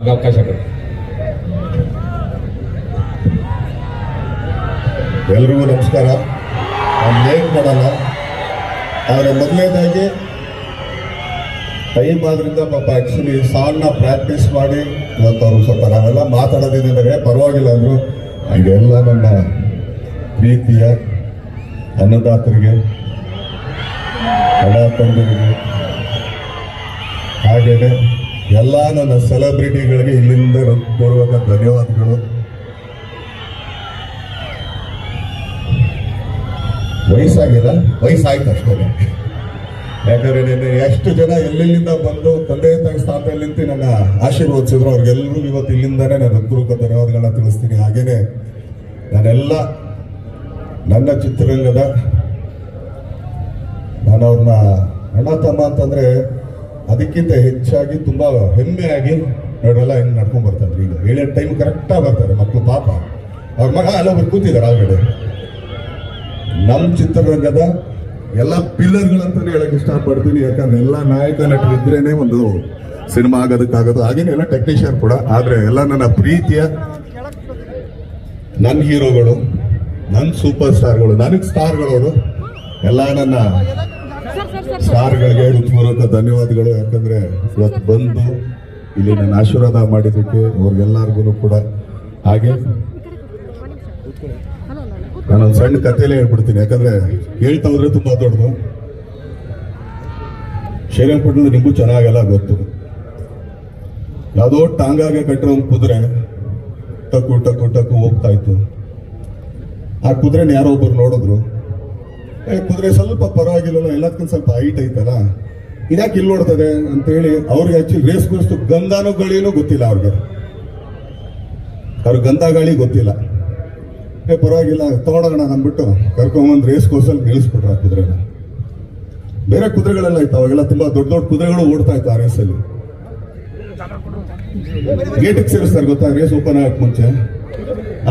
ಅವಕಾಶ ಕೊಡಿ. ಎಲ್ರಿಗೂ ನಮಸ್ಕಾರ. ನಾನು ಲೇಟ್ ಮಾಡಲ್ಲ ಆದರೆ ಮೊದಲನೇದಾಗಿ ಟೈಮ್ ಆದ್ರಿಂದ ಪಾಪ ಆ್ಯಕ್ಚುಲಿ ಸಾಂಗ್ನ ಪ್ರಾಕ್ಟೀಸ್ ಮಾಡಿ ಇವತ್ತು ಸ್ವಲ್ಪ ನಾವೆಲ್ಲ ಮಾತಾಡೋದಿದ್ದಾರೆ ಪರವಾಗಿಲ್ಲ ಅಂದರು. ಹಾಗೆಲ್ಲ ನನ್ನ ಪ್ರೀತಿಯ ಅನ್ನದಾತರಿಗೆ ಹಣ ತಂದರಿಗೆ ಹಾಗೆಯೇ ಎಲ್ಲ ನನ್ನ ಸೆಲೆಬ್ರಿಟಿಗಳಿಗೆ ಇಲ್ಲಿಂದ ಬರುವಾಗ ಧನ್ಯವಾದಗಳು. ವಯಸ್ಸಾಗಿದೆ, ವಯಸ್ಸಾಯ್ತು ಅಷ್ಟೇ ಯಾಕಂದ್ರೆ ನಿನ್ನೆ ಎಷ್ಟು ಜನ ಎಲ್ಲೆಲ್ಲಿಂದ ಬಂದು ತಂದೆ ತಾಯಿ ಸ್ಥಾನದಲ್ಲಿ ನಿಂತು ನನ್ನ ಆಶೀರ್ವದಿಸಿದ್ರು ಅವ್ರಿಗೆಲ್ಲರೂ ಇವತ್ತು ಇಲ್ಲಿಂದಾನೇ ನಾನು ಹೃತ್ಪೂರ್ವಕ ಧನ್ಯವಾದಗಳನ್ನ ತಿಳಿಸ್ತೀನಿ. ಹಾಗೇನೆ ನಾನೆಲ್ಲ ನನ್ನ ಚಿತ್ರರಂಗದ, ನಾನು ಅವ್ರನ್ನ ಅಣ್ಣ ತಮ್ಮ ಅಂತಂದ್ರೆ ಅದಕ್ಕಿಂತ ಹೆಚ್ಚಾಗಿ ತುಂಬಾ ಹೆಮ್ಮೆಯಾಗಿ ನೋಡ್ರಲ್ಲ, ಹೆಂಗ್ ನಡ್ಕೊಂಡು ಬರ್ತಾರೆ ಈಗ ಏಳೇ ಟೈಮ್ ಕರೆಕ್ಟಾಗಿ ಬರ್ತಾರೆ ಮಕ್ಕಳು ಪಾಪ. ಅವ್ರ ಮಗ ಅಲ್ಲೊಬ್ರು ಕೂತಿದ್ದಾರೆ ಆಲ್ರೆಡಿ. ನಮ್ಮ ಚಿತ್ರರಂಗದ ಎಲ್ಲ ಪಿಲ್ಲರ್ಗಳಂತಲೇ ಹೇಳಕ್ ಇಷ್ಟಪಡ್ತೀನಿ. ಯಾಕಂದ್ರೆ ಎಲ್ಲ ನಾಯಕ ನಟರು ಇದ್ರೇನೆ ಒಂದು ಸಿನಿಮಾ ಆಗೋದಕ್ಕಾಗೋದು. ಹಾಗೇನೆ ಎಲ್ಲ ಟೆಕ್ನಿಷಿಯನ್ ಕೂಡ. ಆದರೆ ಎಲ್ಲ ನನ್ನ ಪ್ರೀತಿಯ ನನ್ನ ಹೀರೋಗಳು ನನ್ನ ಸೂಪರ್ ಸ್ಟಾರ್ಗಳು ನನಗೆ ಸ್ಟಾರ್ಗಳು ಅವರು ಎಲ್ಲ ನನ್ನ ಸ್ಟಾರ್ಗಳಿಗೆ ಹೃತ್ಪೂರ್ವಕ ಧನ್ಯವಾದಗಳು. ಯಾಕಂದ್ರೆ ಇವತ್ತು ಬಂದು ಇಲ್ಲಿ ನನ್ನ ಆಶೀರ್ವಾದ ಮಾಡಿದ್ದಕ್ಕೆ ಅವ್ರಿಗೆಲ್ಲರಿಗೂ ಕೂಡ. ಹಾಗೆ ನಾನೊಂದು ಸಣ್ಣ ಕಥೆಲೇ ಹೇಳ್ಬಿಡ್ತೀನಿ. ಯಾಕಂದ್ರೆ ಹೇಳ್ತಾ ಹೋದ್ರೆ ತುಂಬಾ ದೊಡ್ಡದು. ಶ್ರೀರಂಗಪಟ್ಟಣದ ನಿಮಗೂ ಚೆನ್ನಾಗೆಲ್ಲ ಗೊತ್ತು. ಯಾವುದೋ ಟಾಂಗಾಗೆ ಕಟ್ಟಿರೋ ಒಂದು ಕುದುರೆ ಟಕ್ಕು ಟಕ್ಕು ಟಕ್ಕು ಹೋಗ್ತಾ ಇತ್ತು. ಆ ಕುದುರೆನ ಯಾರೋ ಒಬ್ಬರು ನೋಡಿದ್ರು. ಕುದುರೆ ಸ್ವಲ್ಪ ಪರವಾಗಿಲ್ಲ ಎಲ್ಲದಕ್ಕಿಂತ ಸ್ವಲ್ಪ ಹೈಟ್ ಐತಲ್ಲ. ಇದ್ಯಾಕೆ ಇಲ್ಲಿ ನೋಡ್ತದೆ ಅಂತೇಳಿ ಅವ್ರಿಗೆ ಆಕ್ಚುಲಿ ರೇಸ್ ಕೋರ್ಸ್ ಗಂಧಾನು ಗಳಿನೂ ಗೊತ್ತಿಲ್ಲ ಅವ್ರಿಗೆ. ಅವ್ರಿಗೆ ಗಂಧ ಗಾಳಿ ಗೊತ್ತಿಲ್ಲ. ಏ, ಪರವಾಗಿಲ್ಲ ತಗೊಳೋಣ ಅಂದ್ಬಿಟ್ಟು ಕರ್ಕೊಂಬಂದು ರೇಸ್ ಕೋರ್ಸಲ್ಲಿ ನಿಲ್ಲಿಸ್ಬಿಟ್ರು ಆ ಕುದುರೆನ. ಬೇರೆ ಕುದುರೆಗಳೆಲ್ಲ ಇತ್ತು, ಅವಾಗೆಲ್ಲ ತುಂಬ ದೊಡ್ಡ ದೊಡ್ಡ ಕುದುರೆಗಳು ಓಡ್ತಾ ಇತ್ತು ಆ ರೇಸಲ್ಲಿ ಗೇಟಿಗೆ ಸೇರಿಸ್ತಾರೆ ಗೊತ್ತಾ? ರೇಸ್ ಓಪನ್ ಆಗಕ್ಕೆ ಮುಂಚೆ.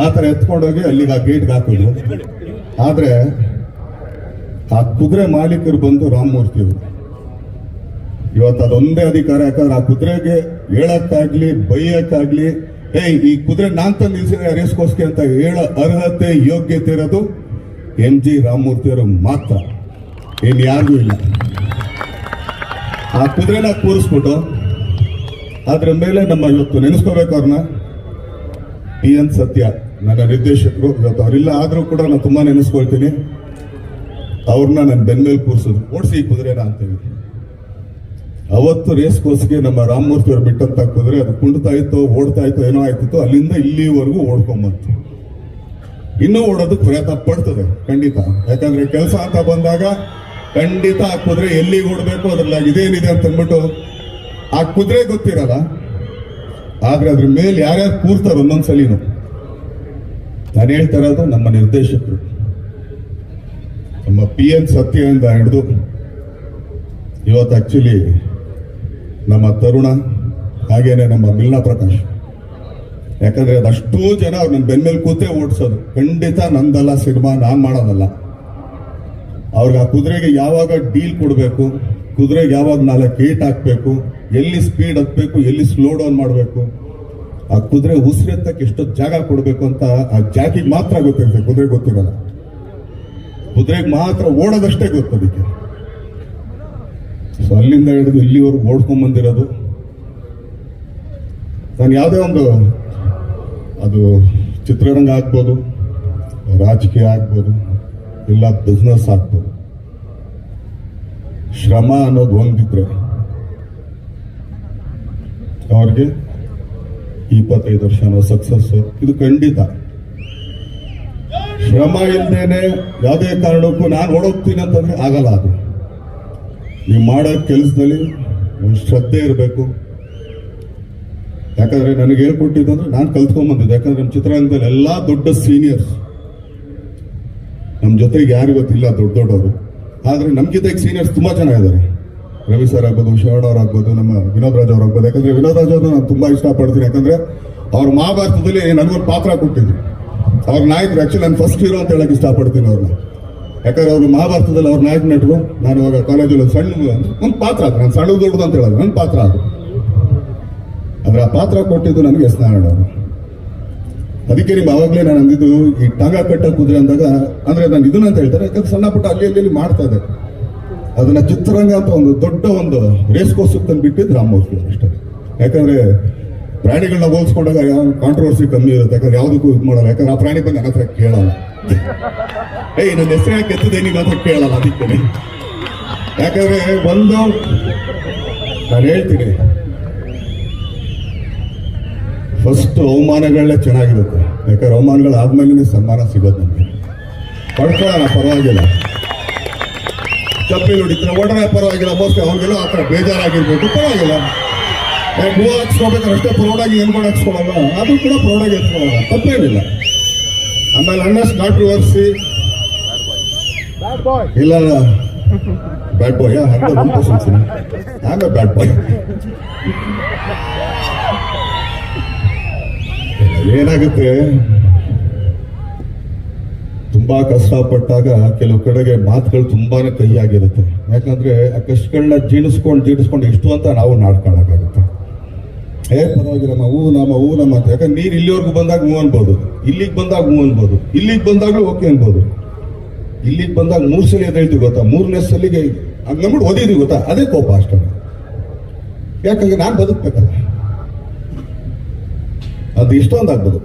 ಆ ಥರ ಎತ್ಕೊಂಡೋಗಿ ಅಲ್ಲಿಗೆ ಆ ಗೇಟ್ಗೆ ಹಾಕೋದು. ಆದ್ರೆ ಆ ಕುದುರೆ ಮಾಲೀಕರು ಬಂದು ರಾಮಮೂರ್ತಿ ಅವರು. ಇವತ್ತು ಅದೊಂದೇ ಅಧಿಕಾರ, ಯಾಕಂದ್ರೆ ಆ ಕುದುರೆಗೆ ಹೇಳಕ್ಕಾಗ್ಲಿ, ಬೈಯಕ್ಕಾಗ್ಲಿ ಏ ಈ ಕುದುರೆ ನಾನ್ ತಂದು ನಿಲ್ಸಿದ್ರೆ ರೇಸ್ಗೋಸ್ಕರ ಅಂತ ಹೇಳೋ ಅರ್ಹತೆ, ಯೋಗ್ಯತೆ ಇರೋದು ಎಂ ಜಿ ರಾಮಮೂರ್ತಿ ಅವರು ಮಾತ್ರ. ಇನ್ ಯಾರಿಗೂ ಇಲ್ಲ. ಆ ಕುದುರೆನ ಕೂರಿಸ್ಬಿಟ್ಟು ಅದ್ರ ಮೇಲೆ ನಮ್ಮ ಇವತ್ತು ನೆನೆಸ್ಕೋಬೇಕು ಅವ್ರನ್ನ. ಪಿ ಎನ್ ಸತ್ಯ, ನನ್ನ ನಿರ್ದೇಶಕರು, ಇವತ್ತು ಅವರಿಲ್ಲ ಆದರೂ ಕೂಡ ನಾನು ತುಂಬಾ ನೆನೆಸ್ಕೊಳ್ತೀನಿ. ಅವ್ರನ್ನ ನನ್ನ ಬೆನ್ಮೇಲೆ ಕೂರಿಸೋದು. ಓಡಿಸಿ ಈ ಕುದುರೆನ ಅಂತೇಳಿ ಅವತ್ತು ರೇಸ್ ಕೋರ್ಸ್ಗೆ ನಮ್ಮ ರಾಮಮೂರ್ತಿ ಅವ್ರು ಬಿಟ್ಟಂತ ಕುದುರೆ, ಅದು ಕುಂಡ್ತಾ ಇತ್ತು, ಓಡ್ತಾ ಇತ್ತು, ಏನೋ ಆಯ್ತಿತ್ತು, ಅಲ್ಲಿಂದ ಇಲ್ಲಿವರೆಗೂ ಓಡ್ಕೊಂಬಂತು ಇನ್ನೂ ಓಡೋದಕ್ಕೆ ಪ್ರಯತ್ನ ಪಡ್ತದೆ, ಖಂಡಿತ. ಯಾಕಂದ್ರೆ ಕೆಲಸ ಅಂತ ಬಂದಾಗ ಖಂಡಿತ ಆ ಕುದುರೆ ಎಲ್ಲಿಗೆ ಓಡಬೇಕು ಅದ್ರಲ್ಲಿ ಇದೇನಿದೆ ಅಂತ ಅಂದ್ಬಿಟ್ಟು ಆ ಕುದುರೆ ಗೊತ್ತಿರಲ್ಲ. ಆದ್ರೆ ಅದ್ರ ಮೇಲೆ ಯಾರ್ಯಾರು ಕೂರ್ತಾರೆ ಒಂದೊಂದ್ಸಲಿನೂ. ನಾನು ಹೇಳ್ತಾ ಇರೋದು ನಮ್ಮ ನಿರ್ದೇಶಕರು. ನಮ್ಮ ಪಿ ಎನ್ ಸತ್ಯದಿಂದ ಹಿಡಿದು ಇವತ್ತು ಆಕ್ಚುಲಿ ನಮ್ಮ ತರುಣ ಹಾಗೇನೆ ನಮ್ಮ ಮಿಲ್ನಾ ಪ್ರಕಾಶ್. ಯಾಕಂದ್ರೆ ಅದಷ್ಟೂ ಜನ ಅವ್ರು ನನ್ನ ಬೆನ್ಮೇಲೆ ಕೂತೇ ಓಡಿಸೋದು. ಖಂಡಿತ ನಂದಲ್ಲ ಸಿನಿಮಾ, ನಾನು ಮಾಡೋದಲ್ಲ. ಅವ್ರಿಗೆ ಆ ಕುದುರೆಗೆ ಯಾವಾಗ ಡೀಲ್ ಕೊಡಬೇಕು, ಕುದುರೆಗೆ ಯಾವಾಗ ನಾಲ್ಕು ಏಟ್ ಹಾಕಬೇಕು, ಎಲ್ಲಿ ಸ್ಪೀಡ್ ಹತ್ಬೇಕು, ಎಲ್ಲಿ ಸ್ಲೋ ಡೌನ್ ಮಾಡಬೇಕು, ಆ ಕುದುರೆ ಉಸಿರೆತ್ತಕ್ಕೆ ಎಷ್ಟೊತ್ತು ಜಾಗ ಕೊಡಬೇಕು ಅಂತ ಆ ಜಾಕಿಗೆ ಮಾತ್ರ ಗೊತ್ತಿರುತ್ತೆ, ಕುದುರೆ ಗೊತ್ತಿರಲ್ಲ. ಕುದುರೆಗೆ ಮಾತ್ರ ಓಡೋದಷ್ಟೇ ಗೊತ್ತು ಅದಕ್ಕೆ. ಸೊ ಅಲ್ಲಿಂದ ಹಿಡಿದು ಇಲ್ಲಿವರೆಗೂ ಓಡ್ಕೊಂಡ್ ಬಂದಿರೋದು ನಾನು ಯಾವುದೇ ಒಂದು ಅದು ಚಿತ್ರರಂಗ ಆಗ್ಬೋದು, ರಾಜಕೀಯ ಆಗ್ಬೋದು, ಇಲ್ಲ ಬಿಸ್ನೆಸ್ ಆಗ್ಬೋದು. ಶ್ರಮ ಅನ್ನೋದು ಒಂದಿದ್ರೆ ಅವ್ರಿಗೆ ಇಪ್ಪತ್ತೈದು ವರ್ಷ ಅನ್ನೋ ಸಕ್ಸಸ್ ಇದು ಖಂಡಿತ. ಶ್ರಮ ಇಲ್ದೇನೆ ಯಾವುದೇ ಕಾರಣಕ್ಕೂ ನಾನು ಓಡೋಗ್ತೀನಿ ಅಂತಂದ್ರೆ ಆಗಲ್ಲ ಅದು. ನೀವು ಮಾಡೋ ಕೆಲಸದಲ್ಲಿ ಒಂದು ಶ್ರದ್ಧೆ ಇರಬೇಕು. ಯಾಕಂದ್ರೆ ನನಗೆ ಹೇಳ್ಕೊಟ್ಟಿದ್ದಂದ್ರೆ ನಾನು ಕಲ್ತ್ಕೊಂಬಂದಿದ್ದೆ. ಯಾಕಂದ್ರೆ ನಮ್ಮ ಚಿತ್ರರಂಗದಲ್ಲಿ ಎಲ್ಲ ದೊಡ್ಡ ಸೀನಿಯರ್ಸ್ ನಮ್ಮ ಜೊತೆಗೆ ಯಾರು ಗೊತ್ತಿಲ್ಲ ದೊಡ್ಡ ದೊಡ್ಡವರು. ಆದ್ರೆ ನಮ್ಮ ಜೊತೆಗೆ ಸೀನಿಯರ್ಸ್ ತುಂಬಾ ಜನ ಇದ್ದಾರೆ ರವಿ ಸರ್ ಆಗ್ಬೋದು ಶರಣ ಅವ್ರು ಆಗ್ಬೋದು, ನಮ್ಮ ವಿನೋದ್ ರಾಜ್ ಅವ್ರು ಯಾಕಂದ್ರೆ ವಿನೋದ್ ರಾಜ್ ಅವ್ರನ್ನ ನಾನು ತುಂಬಾ ಇಷ್ಟಪಡ್ತೀನಿ. ಯಾಕಂದ್ರೆ ಅವ್ರ ಮಹಾಭಾರತದಲ್ಲಿ ನನಗೊಂದು ಪಾತ್ರ ಕೊಟ್ಟಿದ್ರು. ಅವ್ರ ನಾಯಕರು ಆಕ್ಚುಲಿ ನಾನು ಫಸ್ಟ್ ಹೀರೋ ಅಂತ ಹೇಳಕ್ ಇಷ್ಟಪಡ್ತೀನಿ ಅವ್ರನ್ನ. ಯಾಕಂದ್ರೆ ಅವರು ಮಹಾಭಾರತದಲ್ಲಿ ಅವ್ರ ನಾಯಕ ನಟರು ನಾನು ಅವಾಗ ಕಾಲೇಜಲ್ಲಿ ಒಂದು ಸಣ್ಣ ಒಂದು ಪಾತ್ರ ಅದು. ನಾನು ಸಣ್ಣ ದೊಡ್ಡದು ಅಂತ ಹೇಳೋದು ನನ್ನ ಪಾತ್ರ ಅದು. ಆದ್ರೆ ಆ ಪಾತ್ರ ಕೊಟ್ಟಿದ್ದು ನನಗೆ ಎಸ್ ನಾರಾಯಣ ಅವರು. ಅದಕ್ಕೆ ನಿಮ್ಗೆ ಅವಾಗಲೇ ನಾನು ಅಂದಿದ್ದು, ಈ ಟಾಂಗ ಕಟ್ಟ ಕುದುರೆ ಅಂದಾಗ, ಅಂದ್ರೆ ನಾನು ಇದನ್ನ ಅಂತ ಹೇಳ್ತಾರೆ ಯಾಕಂದ್ರೆ ಸಣ್ಣ ಪುಟ್ಟ ಅಲ್ಲಿ ಅಲ್ಲಿ ಮಾಡ್ತಾ ಇದೆ ಅದನ್ನ ಚಿತ್ರರಂಗ ಅಂತ ಒಂದು ದೊಡ್ಡ ಒಂದು ರೇಸ್ ಕೋರ್ಸ್ ತಂದು ಬಿಟ್ಟಿದ್ದು ರಾಮಮೂರ್ತಿ ಅಷ್ಟೇ. ಯಾಕಂದ್ರೆ ಪ್ರಾಣಿಗಳನ್ನ ಹೋಲಿಸ್ಕೊಂಡಾಗ ಕಾಂಟ್ರವರ್ಸಿ ಕಮ್ಮಿ ಇರುತ್ತೆ. ಯಾಕಂದ್ರೆ ಯಾವುದಕ್ಕೂ ಇದು ಮಾಡಲ್ಲ. ಯಾಕಂದ್ರೆ ಆ ಪ್ರಾಣಿ ಬಂದು ನನ್ನ ಹತ್ರ ಕೇಳಲ್ಲ. ಏಯ್, ನನ್ನ ಹೆಸರು ಯಾಕೆ ಎತ್ತದೆ ನೀನು ಹತ್ರ ಕೇಳಲ್ಲ, ಅದಕ್ಕೆ. ಯಾಕಂದ್ರೆ ಒಂದು, ನಾನು ಹೇಳ್ತೀನಿ. ಫಸ್ಟ್ ಅವಮಾನಗಳನ್ನೇ ಚೆನ್ನಾಗಿರುತ್ತೆ. ಯಾಕಂದ್ರೆ ಅವಮಾನಗಳು ಆದ್ಮೇಲೆ ಸನ್ಮಾನ ಸಿಗೋದು ನಮಗೆ. ಪಡ್ಕೊಳ್ಳೋಣ, ಪರವಾಗಿಲ್ಲ. ಚಪ್ಪಲಿ ನೋಡಿದ್ರೆ ಒಡನೆ ಪರವಾಗಿಲ್ಲ. ಮೋಸ್ಟ್ಲಿ ಅವ್ರಿಗೆಲ್ಲ ಆ ಥರ ಬೇಜಾರಾಗಿರ್ಬೋದು ಪರವಾಗಿಲ್ಲ. ಹೂವು ಹಾಕ್ಸ್ಕೊಬೇಕಾದ್ರೆ ಅಷ್ಟೇ ಪ್ರೌಡಾಗಿ ಏನು ಮಾಡಿ ಹಾಕ್ಸ್ಕೊಳಲ್ಲ ಅದು ಕೂಡ ಪ್ರೌಡಾಗಿ ಹಾಕ್ಸ್ಕೊಳಲ್ಲ ತಪ್ಪೇನಿಲ್ಲ. ಆಮೇಲೆ ಅಣ್ಣಸ್ ಕಾಂಟ್ರವರ್ಸಿ ಇಲ್ಲ ಬ್ಯಾಡ್ ಬಾಯ್ ಹಂಗೆ ಬ್ಯಾಡ್ ಬಾಯ್ ಏನಾಗುತ್ತೆ? ತುಂಬಾ ಕಷ್ಟಪಟ್ಟಾಗ ಕೆಲವು ಕಡೆಗೆ ಮಾತುಗಳು ತುಂಬಾನೇ ಕಹಿಯಾಗಿರುತ್ತೆ ಯಾಕಂದ್ರೆ ಆ ಕಷ್ಟಗಳನ್ನ ಜೀಣಿಸ್ಕೊಂಡು ಜೀಣಿಸ್ಕೊಂಡು ಎಷ್ಟು ಅಂತ ನಾವು ನಾಡ್ಕೊಳಕ್ಕಾಗುತ್ತೆ ಏ ಪರವಾಗಿಲ್ಲಮ್ಮ ಹೂ ನಮ್ಮ ಹೂ ನಮ್ಮ ಅಂತ ಯಾಕಂದ್ರೆ ನೀರು ಇಲ್ಲಿವರೆಗೂ ಬಂದಾಗ ಹೂ ಅನ್ಬೋದು. ಇಲ್ಲಿಗೆ ಬಂದಾಗ ಹೂ ಅನ್ಬೋದು. ಇಲ್ಲಿಗೆ ಬಂದಾಗಲೂ ಓಕೆ ಅನ್ಬೋದು. ಇಲ್ಲಿಗೆ ಬಂದಾಗ ಮೂರು ಸಲ ಹೇಳ್ತೀವಿ ಗೊತ್ತಾ? ಮೂರನೇ ಸಲಿಗೆ ಹಂಗ ನಂಬಿಟ್ಟು ಓದಿದ್ವಿ ಗೊತ್ತಾ? ಅದೇ ಕೋಪ ಅಷ್ಟೇ. ಯಾಕಂದ್ರೆ ನಾನು ಬದುಕ್ಬೇಕಲ್ಲ. ಅದು ಇಷ್ಟೊಂದು ಆಗ್ಬೋದು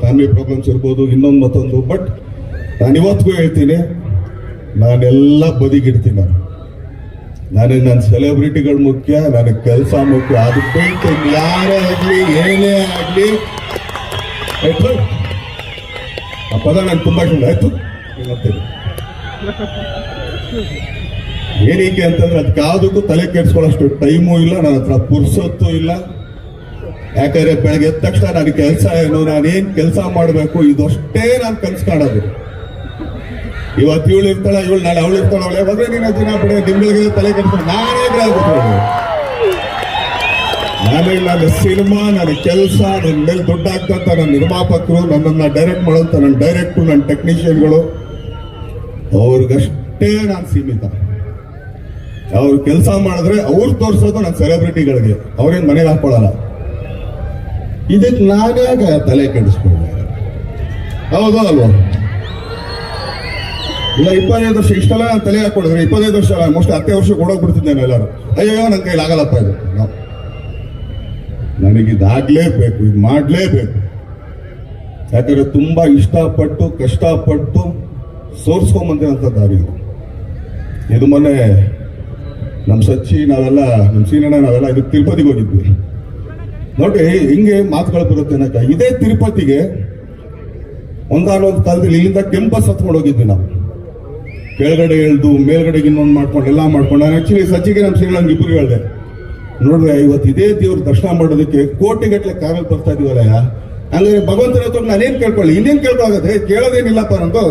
ಫ್ಯಾಮಿಲಿ ಪ್ರಾಬ್ಲಮ್ಸ್ ಇರ್ಬೋದು, ಇನ್ನೊಂದು ಮತ್ತೊಂದು ಬಟ್ ನಾನು ಇವತ್ತಿಗೂ ಹೇಳ್ತೀನಿ, ನಾನೆಲ್ಲ ಬದಿಗಿಡ್ತೀನಿ ನಾನು. ನನಗೆ ನನ್ನ ಸೆಲೆಬ್ರಿಟಿಗಳು ಮುಖ್ಯ, ನನಗೆ ಕೆಲಸ ಮುಖ್ಯ. ಅದು ಬಿಟ್ಟು ಯಾರೇ ಆಗಲಿ, ಏನೇ ಆಗಲಿ. ಆಯ್ತು? ಆ ಪದ ನಾನು ತುಂಬ ಇಷ್ಟ. ಆಯ್ತು? ಏನಕ್ಕೆ ಅಂತಂದ್ರೆ ಅದಕ್ಕೆ ಯಾವುದಕ್ಕೂ ತಲೆ ಕೆಡಿಸ್ಕೊಳ್ಳೋಷ್ಟು ಟೈಮು ಇಲ್ಲ, ನನ್ನ ಹತ್ರ ಪುರ್ಸೊತ್ತು ಇಲ್ಲ. ಯಾಕಂದ್ರೆ ಬೆಳಗ್ಗೆ ಎದ್ದ ತಕ್ಷಣ ನನಗೆ ಕೆಲಸ ಏನು, ನಾನೇನ್ ಕೆಲಸ ಮಾಡಬೇಕು, ಇದಷ್ಟೇ ನಾನು ಕನ್ಸು ಕಾಣೋದು. ಇವತ್ತು ಇವಳು ಇರ್ತಾಳೆ, ಇವಳು ನಾಳೆ ಅವಳು ಇರ್ತಾಳೆ ಅವಳೆ. ಬಂದ್ರೆ ನೀನು ದಿನ ಬಿಡ ನಿಮ್ಗಳಿಗೆ ತಲೆ ಕೆಡ್ಸ್ಕೊಂಡು ನಾನೇ ಆಗ್ಬಿಟ್ಟು ನಾನೇ ನನ್ನ ಸಿನಿಮಾ, ನನ್ನ ಕೆಲಸ, ನನ್ನ ಮೇಲೆ ದುಡ್ಡು ನನ್ನ ನಿರ್ಮಾಪಕರು ನನ್ನನ್ನ ಡೈರೆಕ್ಟ್ ಮಾಡುವಂತ ನನ್ನ ಡೈರೆಕ್ಟ್ರು ನನ್ನ ಟೆಕ್ನಿಷಿಯನ್ಗಳು ಅವ್ರಿಗಷ್ಟೇ ನಾನು ಸೀಮಿತ. ಅವ್ರು ಕೆಲಸ ಮಾಡಿದ್ರೆ ಅವ್ರು ತೋರಿಸೋದು ನನ್ನ ಸೆಲೆಬ್ರಿಟಿಗಳಿಗೆ ಅವ್ರೇನು ಮನೆಗೆ ಹಾಕೊಳ್ಳಲ್ಲ ಇದಕ್ಕೆ ನಾನೇ ತಲೆ ಕೆಡಿಸ್ಕೊಂಡೆ. ಹೌದಾ ಅಲ್ವಾ? ಇಲ್ಲ, ಇಪ್ಪತ್ತೈದು ವರ್ಷ ಇಷ್ಟೆಲ್ಲ ತಲೆ ಹಾಕೊಂಡಿದ್ರೆ ಇಪ್ಪತ್ತೈದು ವರ್ಷ ಮೋಸ್ಟ್ ಹತ್ತೇ ವರ್ಷ ಕೊಡೋಗ್ಬಿಡ್ತಿದ್ದೇನೆ ಎಲ್ಲರೂ. ಅಯ್ಯೋ ನನ್ನ ಕೈಲಿ ಆಗಲ್ಲಪ್ಪ ಇದು. ನನಗಿದಾಗಲೇಬೇಕು ಇದು ಮಾಡಲೇಬೇಕು. ಯಾಕಂದ್ರೆ ತುಂಬಾ ಇಷ್ಟಪಟ್ಟು, ಕಷ್ಟಪಟ್ಟು ಸೋರ್ಸ್ಕೊಂಬಂದಿರೋಂಥ ದಾರಿ ಇದು. ಮೊನ್ನೆ ನಮ್ಮ ಸಚ್ಚಿ, ನಾವೆಲ್ಲ ನಮ್ಮ ಸೀನಣ್ಣ, ನಾವೆಲ್ಲ ಇದು ತಿರುಪತಿಗೆ ಹೋಗಿದ್ವಿ. ನೋಡಿ, ಹಿಂಗೆ ಮಾತುಗಳು ಬರುತ್ತೆ ಅನ್ನಕ ಇದೇ ತಿರುಪತಿಗೆ ಒಂದಾನೊಂದು ಕಾಲದಲ್ಲಿ ಇಲ್ಲಿಂದ ಕೆಂಪಸ್ ಹತ್ಕೊಂಡು ಹೋಗಿದ್ವಿ ನಾವು. ಕೆಳಗಡೆ ಎಳ್ದು ಮೇಲ್ಗಡೆಗೆ ಇನ್ನೊಂದು ಮಾಡ್ಕೊಂಡು, ಎಲ್ಲ ಮಾಡ್ಕೊಂಡು. ನಾನು ಆಕ್ಚುಲಿ ಸಚಿಗೆ ನಮ್ಮ ಶ್ರೀಲಂಗ್ ಇಬ್ಬರು ಹೇಳಿದೆ. ನೋಡ್ರೆ ಇವತ್ತು ಇದೇ ದೇವ್ರ ದರ್ಶನ ಮಾಡೋದಕ್ಕೆ ಕೋಟಿಗಟ್ಟಲೆ ಕಾರಲ್ಲಿ ಬರ್ತಾ ಇದೀವಲ್ಲ ಹಂಗಾದ್ರೆ ಭಗವಂತನ ಹತ್ರ ನಾನೇನ್ ಕೇಳ್ಕೊಳ್ಳಿ? ಇನ್ನೇನ್ ಕೇಳ್ಕೊಳ್ಳೋದೇ ಕೇಳೋದೇನಿಲ್ಲಪ್ಪ ನಂದು.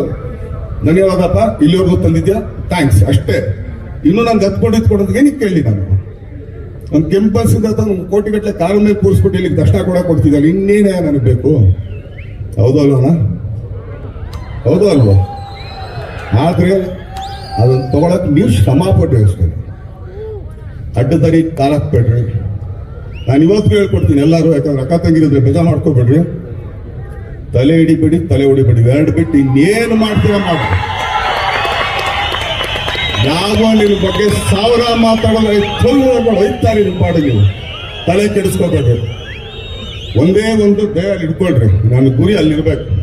ಧನ್ಯವಾದಪ್ಪ ಇಲ್ಲಿವರೆಗೂ ತಂದಿದ್ಯಾ? ಥ್ಯಾಂಕ್ಸ್ ಅಷ್ಟೇ. ಇನ್ನು ನಂಗೆ ಗತ್ಕೊಂಡು ಕೊಡೋದಕ್ಕೆ ಏನಕ್ಕೆ ಕೇಳಿ ನಾನು? ಒಂದು ಕೆಂಪಸ್ ಒಂದು ಕೋಟಿಗಟ್ಟಲೆ ಕಾಲ ಮೇಲೆ ಕೂರಿಸ್ಬಿಟ್ಟು ಇಲ್ಲಿಗೆ ದರ್ಶನ ಕೂಡ ಕೊಡ್ತಿದ್ದಾರೆ ಇನ್ನೇನೇ ನನಗೆ ಬೇಕು? ಹೌದು ಅಲ್ವಣ್ಣ? ಹೌದು ಅಲ್ವಾ? ಆದ್ರೆ ಅದನ್ನ ತಗೊಳಕ್ ನೀವು ಶ್ರಮ ಪಟ್ಟು ಅಷ್ಟೇ ಅಡ್ಡದರಿ ಕಾಲ ಹಾಕ್ಬೇಡ್ರಿ ನಾನು ಇವತ್ತು ಹೇಳ್ಕೊಡ್ತೀನಿ ಎಲ್ಲರೂ, ಯಾಕಂದ್ರೆ ಅಕ್ಕ ತಂಗಿರಿದ್ರೆ ಬೇಜ ಮಾಡ್ಕೋಬೇಡ್ರಿ. ತಲೆ ಹಿಡಿಬೇಡಿ, ತಲೆ ಹೊಡಿಬೇಡಿ. ಎರಡು ಬಿಟ್ಟು ಇನ್ನೇನು ಮಾಡ್ತೀರ ಮಾಡಿ. ಯಾವ ನಿನ್ನ ಬಗ್ಗೆ ಸಾವಿರ ಮಾತಾಡೋದು ಚೊಲ್ಲು ಒಯ್ತಾರೆ ನಿಮ್ಮ ಪಾಡು ನೀವು. ತಲೆ ಕೆಡಿಸ್ಕೋಬೇಡ್ರಿ. ಒಂದೇ ಒಂದು ದೇಹಲ್ಲಿ ಇಟ್ಕೊಳ್ರಿ. ನನ್ನ ಗುರಿ ಅಲ್ಲಿರ್ಬೇಕು.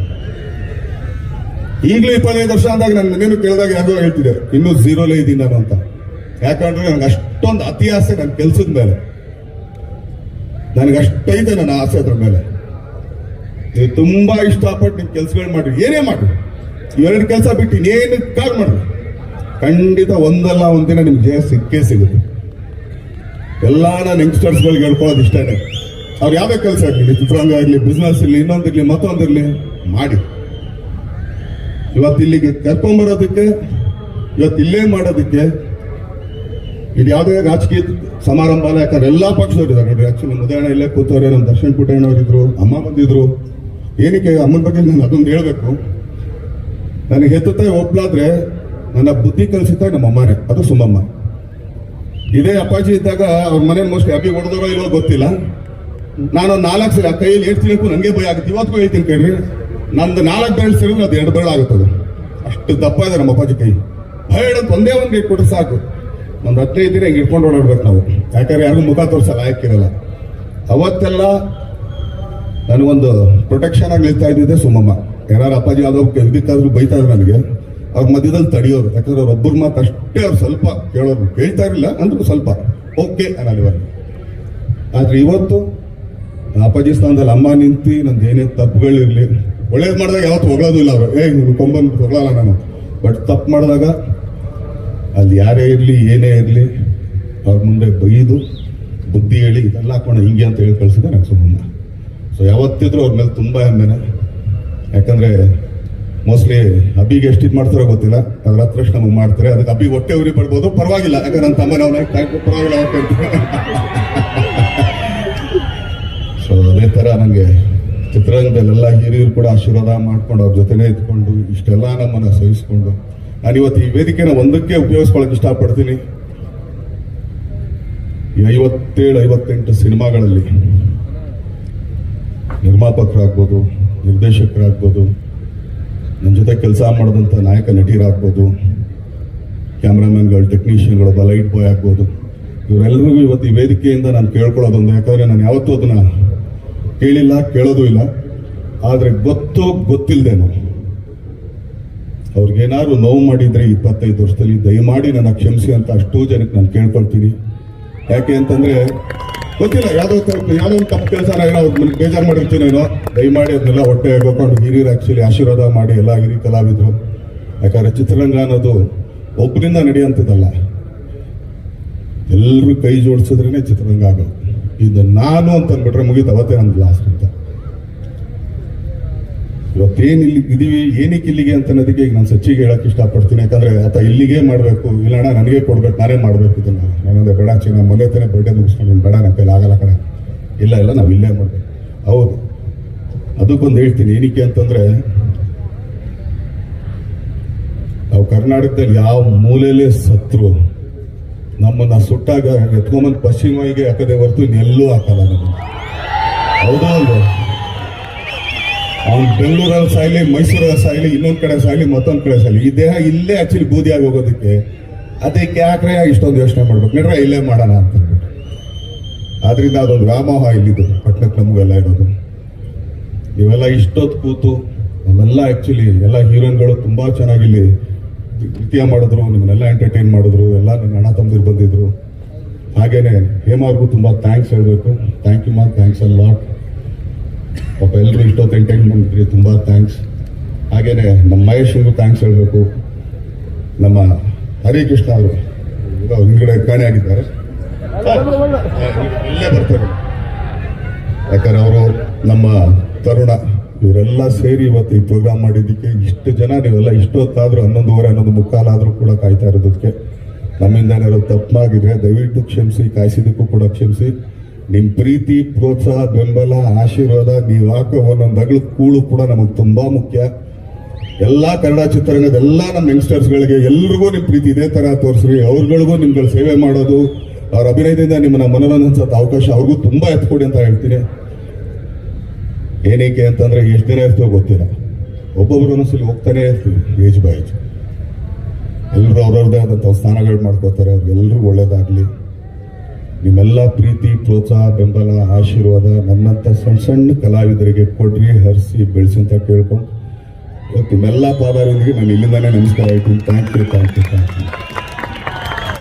ಈಗಲೂ ಇಪ್ಪತ್ತೈದು ವರ್ಷ ಅಂದಾಗ ನನ್ನ ನೀನು ಕೇಳಿದಾಗ ಯಾರೋ ಹೇಳ್ತಿದ್ದೆ ಇನ್ನೂ ಝೀರೋಲೇ ಇದ್ದೀನಿ ನಾನು ಅಂತ. ಯಾಕಂದ್ರೆ ನನಗೆ ಅಷ್ಟೊಂದು ಅತಿ ಆಸೆ ನನ್ನ ಕೆಲ್ಸದ ಮೇಲೆ. ನನಗೆ ಅಷ್ಟೈತೆ ನನ್ನ ಆಸೆ ಅದ್ರ ಮೇಲೆ. ನೀವು ತುಂಬಾ ಇಷ್ಟಪಟ್ಟು ನಿಮ್ಮ ಕೆಲ್ಸಗಳು ಮಾಡ್ರಿ, ಏನೇ ಮಾಡ್ರಿ. ಎರಡು ಕೆಲಸ ಬಿಟ್ಟು ಇನ್ನೇನು ಕಾರ್ ಮಾಡ್ರಿ. ಖಂಡಿತ ಒಂದಲ್ಲ ಒಂದಿನ ನಿಮ್ಗೆ ಜಯ ಸಿಕ್ಕೇ ಸಿಗುತ್ತೆ. ಎಲ್ಲ ನಾನು ಯಂಗ್ಸ್ಟರ್ಸ್ಗಳಿಗೆ ಹೇಳ್ಕೊಳ್ಳೋದು ಇಷ್ಟನೇ. ಅವ್ರು ಯಾವುದೇ ಕೆಲಸ ಆಗಲಿ, ಚಿತ್ರರಂಗ ಆಗಲಿ ಬಿಸ್ನೆಸ್ ಇರಲಿ ಇನ್ನೊಂದಿರಲಿ, ಮತ್ತೊಂದಿರಲಿ, ಮಾಡಿ. ಇವತ್ತು ಇಲ್ಲಿಗೆ ಕರ್ಕೊಂಬರೋದಕ್ಕೆ ಇವತ್ತು ಇಲ್ಲೇ ಮಾಡೋದಕ್ಕೆ, ಇದು ಯಾವುದೇ ರಾಜಕೀಯ ಸಮಾರಂಭ ಅಲ್ಲ, ಯಾಕಂದ್ರೆ ಎಲ್ಲ ಪಕ್ಷದವ್ರು ಇದ್ದಾರೆ ನೋಡಿ ಆಕ್ಚುಲಿ ಮುದಯಣ್ಣ ಇಲ್ಲೇ ಕೂತವ್ರೆ, ನಮ್ಮ ದರ್ಶನ್ ಪುಟ್ಟಣ್ಣವ್ರು ಅಮ್ಮ ಬಂದಿದ್ರು. ಏನಕ್ಕೆ ಅಮ್ಮನ ಬಗ್ಗೆ ನಾನು ಅದೊಂದು ಹೇಳಬೇಕು. ನನಗೆ ಹೆತ್ತ ಒಬ್ಳಾದ್ರೆ, ನನ್ನ ಬುದ್ಧಿ ಕಲಿಸಿದ ನಮ್ಮ ಅಮ್ಮನೇ. ಅದು ಸುಮ್ಮಮ್ಮ. ಇದೇ ಅಪ್ಪಾಜಿ ಇದ್ದಾಗ ಅವ್ರ ಮನೆ ಮೋಸ್ಟ್ಲಿ ಅಬ್ಬಿ ಹೊಡೆದವರೋ ಇಲ್ಲೋ ಗೊತ್ತಿಲ್ಲ. ನಾನು ನಾಲ್ಕು ಸಲ ಕೈಯಲ್ಲಿ ಹೇಳ್ತೀನಿ ನನಗೆ ಭಯ ಆಗುತ್ತೆ. ಇವತ್ತು ಹೇಳ್ತೀನಿ ಕೇಳ್ರಿ ನಮ್ದು ನಾಲ್ಕು ಬೆರಳು ಸೇರಿದ್ರೆ ಅದು ಎರಡು ಬೆರಳು ಆಗುತ್ತದೆ. ಅಷ್ಟು ದಪ್ಪ ಇದೆ ನಮ್ಮ ಅಪ್ಪಾಜಿ ಕೈ. ಭಯ ಒಂದೇ ಒಂದು ಗೇಟ್ ಕೊಟ್ಟರೆ ಸಾಕು. ಒಂದು ಹದಿನೈದು ದಿನ ಹಿಂಗೆ ಇಟ್ಕೊಂಡು ಓಡಾಡ್ಬೇಕು ನಾವು. ಯಾಕಂದ್ರೆ ಯಾರಿಗೂ ಮುಖ ತೋರಿಸಲ್ಲ ಯಾಕಿರಲ್ಲ ಅವತ್ತೆಲ್ಲ ನನಗೊಂದು ಪ್ರೊಟೆಕ್ಷನ್ ಆಗಿ ನಿಲ್ತಾ ಇದ್ದಿದ್ದೆ ಸುಮ್ಮಮ್ಮ ಯಾರು ಅಪ್ಪಾಜಿ ಯಾವುದೋ ಇದಕ್ಕಾದ್ರೂ ಬೈತಾ ಇದ್ರು ನನಗೆ, ಅವ್ರ ಮಧ್ಯದಲ್ಲಿ ತಡೆಯೋರು. ಯಾಕಂದ್ರೆ ಅವ್ರ ಒಬ್ಬರು ಮಾತು ಅಷ್ಟೇ, ಅವ್ರು ಸ್ವಲ್ಪ ಕೇಳೋರು. ಕೇಳ್ತಾ ಇರಲಿಲ್ಲ, ಅಂದ್ರೂ ಸ್ವಲ್ಪ. ಓಕೆ ಅನ್ನೋದು ಆದ್ರೆ ಇವತ್ತು ಅಪ್ಪಾಜಿ ಸ್ಥಾನದಲ್ಲಿ ಅಮ್ಮ ನಿಂತು ನಂದು ಏನೇ ತಪ್ಪುಗಳಿರ್ಲಿ ಒಳ್ಳೇದು ಮಾಡಿದಾಗ ಯಾವತ್ತು ಹೊಗಳೋದು ಇಲ್ಲ ಅವರು. ಏ ಕೊಂಬಂದು ಹೊಗಳಲ್ಲ ನಾನು. ಬಟ್ ತಪ್ಪು ಮಾಡಿದಾಗ ಅಲ್ಲಿ ಯಾರೇ ಇರಲಿ, ಏನೇ ಇರಲಿ, ಅವ್ರ ಮುಂದೆ ಬೈದು, ಬುದ್ಧಿ ಹೇಳಿ ಇದೆಲ್ಲ ಹಾಕೊಂಡು ಹಿಂಗೆ ಅಂತ ಹೇಳಿ ಕಳಿಸಿದೆ ನನಗೆ ಸುಮ್ಮನೆ. ಸೊ ಯಾವತ್ತಿದ್ರು ಅವ್ರ ಮೇಲೆ ತುಂಬ ಹೆಮ್ಮೆನೆ. ಯಾಕಂದರೆ ಮೋಸ್ಟ್ಲಿ ಅಬ್ಬಿಗೆ ಎಷ್ಟು ಇದು ಮಾಡ್ತಾರೋ ಗೊತ್ತಿಲ್ಲ. ಅದ್ರ ಹತ್ರ ನಮಗೆ ಮಾಡ್ತಾರೆ. ಅದಕ್ಕೆ ಅಬ್ಬಿ ಹೊಟ್ಟೆ ಉರಿ ಪಡ್ಬೋದು ಪರವಾಗಿಲ್ಲ. ಯಾಕಂದ್ರೆ ನನ್ನ ತಮ್ಮನ ಅವನ ಪರವಾಗಿಲ್ಲ. ಸೊ ಅದೇ ಥರ ನನಗೆ ಚಿತ್ರರಂಗದಲ್ಲೆಲ್ಲ ಹಿರಿಯರು ಕೂಡ ಆಶೀರ್ವಾದ ಮಾಡ್ಕೊಂಡು ಅವ್ರ ಜೊತೆನೇ ಇದ್ಕೊಂಡು ಇಷ್ಟೆಲ್ಲ ನಮ್ಮನ್ನು ಸಹಿಸ್ಕೊಂಡು. ನಾನು ಇವತ್ತು ಈ ವೇದಿಕೆನ ಒಂದಕ್ಕೆ ಉಪಯೋಗಿಸ್ಕೊಳಕ್ಕೆ ಇಷ್ಟಪಡ್ತೀನಿ. ಐವತ್ತೇಳು, ಐವತ್ತೆಂಟು ಸಿನಿಮಾಗಳಲ್ಲಿ ನಿರ್ಮಾಪಕರಾಗ್ಬೋದು, ನಿರ್ದೇಶಕರಾಗ್ಬೋದು ನನ್ನ ಜೊತೆ ಕೆಲಸ ಮಾಡಿದಂಥ ನಾಯಕ ನಟಿಯರಾಗ್ಬೋದು ಕ್ಯಾಮ್ರಾಮನ್ಗಳು, ಟೆಕ್ನಿಷಿಯನ್ಗಳು ಲೈಟ್ ಬಾಯ್ ಆಗ್ಬೋದು. ಇವರೆಲ್ಲರಿಗೂ ಇವತ್ತು ಈ ವೇದಿಕೆಯಿಂದ ನಾನು ಕೇಳ್ಕೊಳ್ಳೋದೊಂದು, ಯಾಕಂದರೆ ನಾನು ಯಾವತ್ತೂ ಅದನ್ನು ಕೇಳಿಲ್ಲ ಕೇಳೋದು ಇಲ್ಲ. ಆದರೆ ಗೊತ್ತೋ ಗೊತ್ತಿಲ್ಲದೇನೋ ಅವ್ರಿಗೇನಾದ್ರು ನೋವು ಮಾಡಿದ್ರೆ ಇಪ್ಪತ್ತೈದು ವರ್ಷದಲ್ಲಿ ದಯಮಾಡಿ ನನ್ನ ಕ್ಷಮಿಸಿ ಅಂತ ಅಷ್ಟೋ ಜನಕ್ಕೆ ನಾನು ಕೇಳ್ಕೊಳ್ತೀನಿ. ಯಾಕೆ ಅಂತಂದ್ರೆ, ಗೊತ್ತಿಲ್ಲ, ಯಾವುದೋ ತಪ್ಪು ಯಾವುದೋ ಒಂದು ತಪ್ಪು ಕೆಲಸ ಏನೋ ಅವ್ರಿಗೆ ಬೇಜಾರು ಮಾಡಿರ್ತೀನೇನೋ ದಯಮಾಡಿ ಅದನ್ನೆಲ್ಲ ಹೊಟ್ಟೆ ಹೋಗ್ಕೊಂಡು ಹಿರಿಯರು ಆ್ಯಕ್ಚುಲಿ ಆಶೀರ್ವಾದ ಮಾಡಿ ಎಲ್ಲ ಹಿರಿಯ ಕಲಾವಿದರು. ಯಾಕಂದ್ರೆ ಚಿತ್ರರಂಗ ಅನ್ನೋದು ಒಬ್ಬರಿಂದ ನಡೆಯುವಂಥದ್ದಲ್ಲ ಎಲ್ಲರೂ ಕೈ ಜೋಡಿಸಿದ್ರೇನೆ ಚಿತ್ರರಂಗ ಆಗೋದು ಇದು ನಾನು ಅಂತ ಅಂದ್ಬಿಟ್ರೆ ಮುಗೀತು, ಅವತ್ತೇ ನಮ್ದು ಲಾಸ್ಟ್ ಅಂತ. ಇವತ್ತೇನು ಇಲ್ಲಿ ಇದೀವಿ, ಏನಕ್ಕೆ ಇಲ್ಲಿಗೆ ಅಂತ ಅನ್ನೋದಕ್ಕೆ ಈಗ ನಾನು ಸಚ್ಚಿಗೆ ಹೇಳಕ್ ಇಷ್ಟಪಡ್ತೀನಿ. ಯಾಕಂದ್ರೆ ಆತ ಇಲ್ಲಿಗೆ ಮಾಡಬೇಕು. ಇಲ್ಲಣ್ಣ ನನಗೆ ಕೊಡ್ಬೇಕು, ನಾನೇ ಮಾಡಬೇಕು ಇದನ್ನ. ನಾನಂದ್ರೆ ಬೇಡ ಚಿನ್ನ ಮೊನ್ನೆ ತಾನೇ ಬರ್ಡೇ ಮುಗಿಸ್ಕೊಂಡು ಬೇಡ ನನ್ನ ಕೈಲಿ ಆಗಲ್ಲ ಕಡೆ ಇಲ್ಲ ಇಲ್ಲ, ನಾವು ಇಲ್ಲೇ ಮಾಡ್ಬೇಕು. ಹೌದು. ಅದಕ್ಕೊಂದು ಹೇಳ್ತೀನಿ, ಏನಕ್ಕೆ ಅಂತಂದ್ರೆ ನಾವು ಕರ್ನಾಟಕದಲ್ಲಿ ಯಾವ ಮೂಲೆಯಲ್ಲೇ ಸತ್ರು ನಮ್ಮನ್ನ ಸುಟ್ಟಾಗ ಎತ್ಕೊಂಬಂದು ಪಶ್ಚಿಮಿಗೆ ಹಾಕದೆ ಹೊರತು ಇನ್ನೆಲ್ಲೂ ಹಾಕಲ್ಲ ನಮಗೆ. ಹೌದಾ ಅಲ್ವಾ? ಅವ್ನು ಬೆಂಗಳೂರಲ್ಲಿ ಸಾಯ್ಲಿ ಮೈಸೂರಲ್ಲಿ ಸಾಯ್ಲಿ, ಇನ್ನೊಂದು ಕಡೆ ಸಾಯ್ಲಿ, ಮತ್ತೊಂದು ಕಡೆ ಸಾಯ್ಲಿ, ಈ ದೇಹ ಇಲ್ಲೇ ಆಕ್ಚುಲಿ ಬೂದಿಯಾಗಿ ಹೋಗೋದಕ್ಕೆ, ಅದಕ್ಕೆ ಯಾಕ್ರೆ ಇಷ್ಟೊಂದು ಯೋಚನೆ ಮಾಡ್ಬೇಕು. ನಡ್ರೆ ಇಲ್ಲೇ ಮಾಡೋಣ ಅಂತ ಆದ್ರಿಂದ ಅದೊಂದು ವ್ಯಾಮೋಹ ಇಲ್ಲಿದ್ದು ಪಟ್ಟಣಕ್ಕೆ ನಮಗೆಲ್ಲ ಇರೋದು. ಇವೆಲ್ಲ ಇಷ್ಟೊತ್ತು ಕೂತು, ನಮ್ಮೆಲ್ಲ ಆ್ಯಕ್ಚುಲಿ ಎಲ್ಲ ಹೀರೋಯಿನ್ಗಳು ತುಂಬಾ ಚೆನ್ನಾಗಿ ಇಲ್ಲಿ ನೃತ್ಯ ಮಾಡಿದ್ರು, ನಿಮ್ಮನ್ನೆಲ್ಲ ಎಂಟರ್ಟೈನ್ ಮಾಡಿದ್ರು, ಎಲ್ಲ ನನ್ನ ಅಣ್ಣ ತಮ್ಮದಿರು ಬಂದಿದ್ರು. ಹಾಗೇನೆ ಹೇಮಾರ್ಗೂ ತುಂಬಾ ಥ್ಯಾಂಕ್ಸ್ ಹೇಳಬೇಕು. ಥ್ಯಾಂಕ್ ಯು ಮಾ ಥ್ಯಾಂಕ್ಸ್ ಅ ಲಾಟ್ ಪಾಪ ಎಲ್ಲರೂ ಇಷ್ಟೊತ್ತು ಎಂಟರ್ಟೈನ್ ಮಾಡಿದ್ರಿ, ತುಂಬ ಥ್ಯಾಂಕ್ಸ್ ಹಾಗೇನೆ ನಮ್ಮ ಮಹೇಶ್ಗೂ ಥ್ಯಾಂಕ್ಸ್ ಹೇಳಬೇಕು. ನಮ್ಮ ಹರಿಕೃಷ್ಣ ಅವರು ಹಿಂದ್ಗಡೆ ಕಾಣೆ ಆಗಿದ್ದಾರೆ. ಇಲ್ಲೇ ಬರ್ತಾರೆ. ಯಾಕಂದ್ರೆ ಅವರು ನಮ್ಮ ತರುಣ. ಇವರೆಲ್ಲ ಸೇರಿ ಇವತ್ತು ಈ ಪ್ರೋಗ್ರಾಮ್ ಮಾಡಿದ್ದಕ್ಕೆ ಇಷ್ಟು ಜನ ನೀವೆಲ್ಲ ಇಷ್ಟೊತ್ತಾದರೂ ಹನ್ನೊಂದುವರೆ, ಹನ್ನೊಂದು ಮುಕ್ಕಾಲಾದರೂ ಕೂಡ ಕಾಯ್ತಾ ಇರೋದಕ್ಕೆ ನಮ್ಮಿಂದ ಏನಾದ್ರು ತಪ್ಪಾಗಿದ್ರೆ ದಯವಿಟ್ಟು ಕ್ಷಮಿಸಿ, ಕಾಯಿಸಿದ್ದಕ್ಕೂ ಕೂಡ ಕ್ಷಮಿಸಿ. ನಿಮ್ಮ ಪ್ರೀತಿ, ಪ್ರೋತ್ಸಾಹ, ಬೆಂಬಲ, ಆಶೀರ್ವಾದ, ನೀವು ಹಾಕೋ ಒಂದೊಂದು ಅಗಳ ಕೂಳು ಕೂಡ ನಮಗೆ ತುಂಬಾ ಮುಖ್ಯ. ಎಲ್ಲಾ ಕನ್ನಡ ಚಿತ್ರರಂಗದ ಎಲ್ಲಾ ನಮ್ಮ ಯಂಗ್ಸ್ಟರ್ಸ್ಗಳಿಗೆ ಎಲ್ರಿಗೂ ನಿಮ್ಮ ಪ್ರೀತಿ ಇದೇ ತರ ತೋರಿಸ್ರಿ. ಅವ್ರಗಳಿಗೂ ನಿಮ್ಗಳು ಸೇವೆ ಮಾಡೋದು, ಅವ್ರ ಅಭಿನಯದಿಂದ ನಿಮ್ಮನ್ನ ಮನೋರಂಜಿಸೋ ಅವಕಾಶ ಅವ್ರಿಗೂ ತುಂಬಾ ಎತ್ಕೊಡಿ ಅಂತ ಹೇಳ್ತೀನಿ. ಏನಕ್ಕೆ ಅಂತಂದ್ರೆ ಎಷ್ಟು ದಿನ ಇರ್ತೋ ಗೊತ್ತಿಲ್ಲ. ಒಬ್ಬೊಬ್ರು ಒಂದೊಂದ್ಸಲಿ ಹೋಗ್ತಾನೆ ಇರ್ತೀವಿ, ಏಜ್ ಬೈ ಏಜ್ ಎಲ್ಲರೂ ಅವ್ರವ್ರದೇ ಆದಂಥ ಸ್ಥಾನಗಳು ಮಾಡ್ಕೋತಾರೆ ಅವ್ರಿಗೆಲ್ಲರೂ ಒಳ್ಳೇದಾಗ್ಲಿ. ನಿಮ್ಮೆಲ್ಲ ಪ್ರೀತಿ, ಪ್ರೋತ್ಸಾಹ, ಬೆಂಬಲ, ಆಶೀರ್ವಾದ ನನ್ನಂಥ ಸಣ್ಣ ಸಣ್ಣ ಕಲಾವಿದರಿಗೆ ಕೊಡ್ರಿ, ಹರಿಸಿ, ಬೆಳೆಸಿ ಅಂತ ಕೇಳ್ಕೊಂಡು ಇವತ್ತು ನಿಮ್ಮೆಲ್ಲ ಪಾದಾರಿಗೆ ನಾನು ಇಲ್ಲಿಂದಾನೇ ನಮಸ್ಕಾರ ಹೇಳ್ತೀನಿ. Thank you thank you thank you